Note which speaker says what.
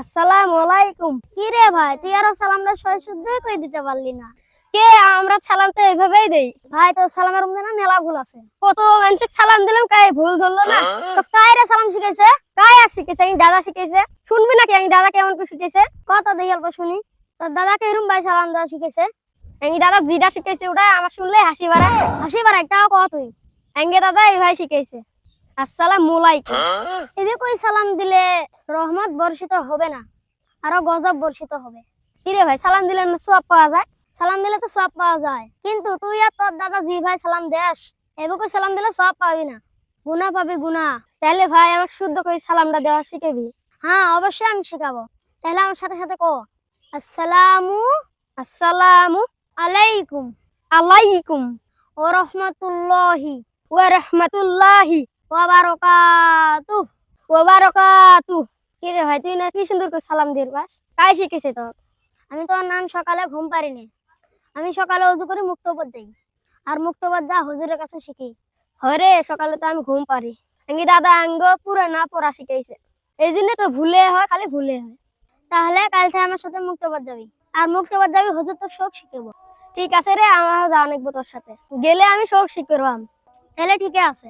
Speaker 1: আসসালামু আলাইকুম। কি রে ভাই তুই আরও সালামটা শুদ্ধই কই দিতে পারলি না। কে আমরা সালাম তো এইভাবেই দেই। ভাই তোর সালামের মধ্যে না মেলা ভুল আছে। কত মানুষকে সালাম দিলাম কাই ভুল ধরলো না। তো কাই রে সালাম শিখাইছে? কাই আর শিখাইছে? আমি দাদা শিখাইছে। শুনবি নাকি? আমি দাদা কেমন করে শিখাইছে? কত দেখি অল্প শুনি। তোর দাদাকে এরম ভাই সালাম দেওয়া শিখাইছে? আমি দাদা জিরা শিখাইছে ওটা আমার শুনলে হাসি বাড়ায়। হাসি বাড়ায় তাও কত তুই? আঙ্গে দাদা এই ভাই শিখাইছে। আসসালামু আলাইকুম। এবে কই সালাম দিলে রহমত বর্ষিত হবে না আরও গজব বর্ষিত হবে। কিরে ভাই সালাম দিলে না সব পাওয়া যায়? সালাম দিলে তো সব পাওয়া যায়। কিন্তু তুই আর তোর দাদা জি ভাই সালাম দেস এবে কই সালাম দিলে সব পাবি না? গুনা পাবি গুনা তাহলে ভাই আমাকে শুদ্ধ করে সালামটা দেওয়া শিখাবি? হ্যাঁ অবশ্যই আমি শেখাবো। তাহলে আমার সাথে সাথে কো। আসসালামু আসসালামু আলাইকুম। আলাইকুম। ও রহমতুল্লাহি ওয়া রাহমাতুল্লাহি। ওয়া বারাকাতুহু কি রে ভাই, তুই না কি সুন্দর সালাম দিয়ে বাস কাই শিখেছে তোর? আমি তোর নাম সকালে ঘুম পারিনি। আমি সকালে উজু করে মুক্তপদ যাই। আর মুক্তপদ যা হুজুরের কাছে শিখি। হরে সকালে তো আমি ঘুম পারি। আঙ্গি দাদা আঙ্গ পুরো না পড়া শিখাইছে। এই জন্য তো ভুলে হয়, খালি ভুলে হয়। তাহলে কাল থেকে আমার সাথে মুক্তপদ যাবি। আর মুক্তপদ যাবি, হুজুর তোর শোক শিখাবো ঠিক আছে রে আমার যাওয়া অনেক তোর সাথে। গেলে আমি শোক শিখব তাহলে ঠিক আছে।